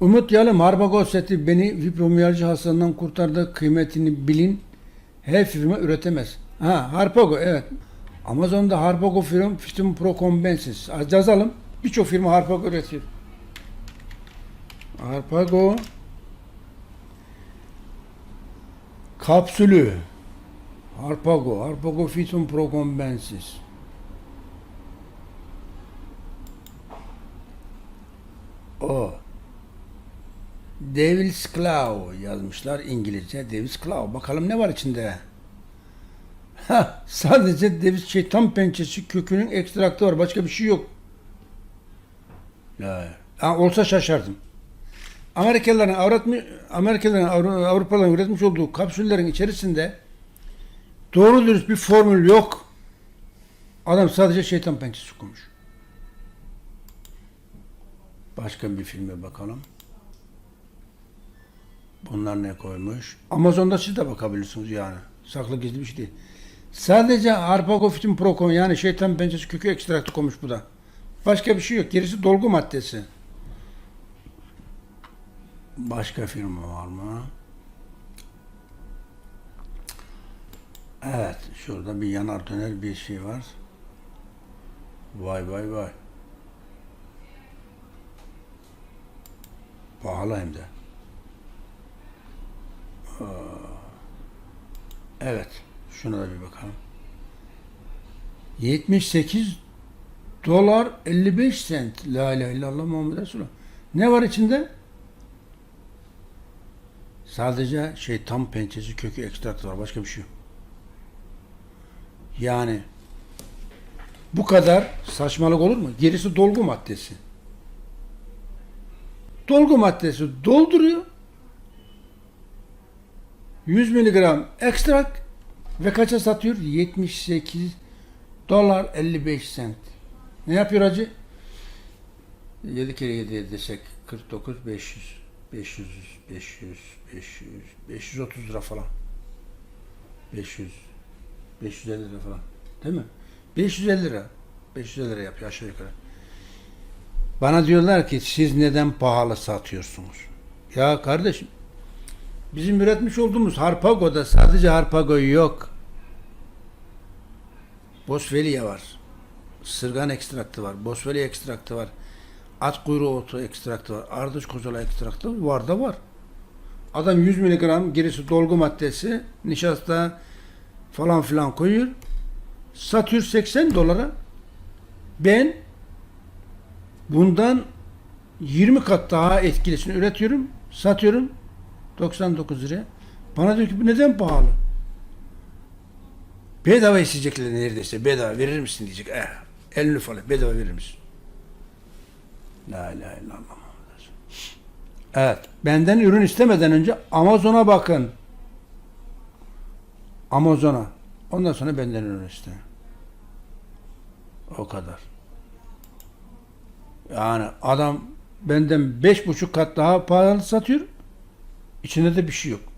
Umut Yalım Harpago seti beni fibromiyalji hastalığından kurtardı. Kıymetini bilin. Her firma üretemez. Ha Harpago evet. Amazon'da Harpago firma Fitum Pro Combensis. Az Yazalım. Birçok firma Harpago üretiyor. Harpago kapsülü Harpago, Harpago Fitum Pro Combensis. O. Devil's Claw yazmışlar İngilizce. Devil's Claw. Bakalım ne var içinde? Ha, sadece deviz şeytan pençesi kökünün ekstraktı var. Başka bir şey yok. Ya, ha, olsa şaşardım. Amerikalıların avratmış, Amerikalıların Avru- Avrupalıların üretmiş olduğu kapsüllerin içerisinde doğru dürüst bir formül yok. Adam sadece şeytan pençesi koymuş. Başka bir filme bakalım. Bunlar ne koymuş? Amazon'da siz de bakabilirsiniz yani. Saklı gizli bir şey değil. Sadece Harpagofitin Procon yani şeytan pençesi kökü ekstraktı koymuş bu da. Başka bir şey yok. Gerisi dolgu maddesi. Başka firma var mı? Evet. Şurada bir yanar döner bir şey var. Vay vay vay. Pahalı hem de. Evet. Şuna da bir bakalım. 78 dolar 55 sent. La ilahe illallah Muhammed Resulullah. Ne var içinde? Sadece şey tam pençesi kökü ekstrat var. Başka bir şey yok. Yani bu kadar saçmalık olur mu? Gerisi dolgu maddesi. Dolgu maddesi dolduruyor. 100 miligram ekstrak ve kaça satıyor? 78 dolar 55 sent. Ne yapıyor hacı? 7 kere 7 desek 49 500 500 500 500 530 lira falan. 500 550 lira falan. Değil mi? 550 lira. 550 lira yapıyor aşağı yukarı. Bana diyorlar ki siz neden pahalı satıyorsunuz? Ya kardeşim bizim üretmiş olduğumuz Harpago'da sadece Harpago yok. Boswellia var. Sırgan ekstraktı var. Boswellia ekstraktı var. At kuyruğu otu ekstraktı var. Ardış kozala ekstraktı var da var. Adam 100 miligram gerisi dolgu maddesi nişasta falan filan koyuyor. Satıyor 80 dolara. Ben bundan 20 kat daha etkilisini üretiyorum. Satıyorum 99 liraya. Bana diyor ki bu neden pahalı? Bedava isteyecekler neredeyse. Bedava verir misin diyecek. Eh, elini falan bedava verir misin? La ilahe illallah. Evet. Benden ürün istemeden önce Amazon'a bakın. Amazon'a. Ondan sonra benden ürün isteyin. O kadar. Yani adam benden beş buçuk kat daha pahalı satıyor. İçinde de bir şey yok.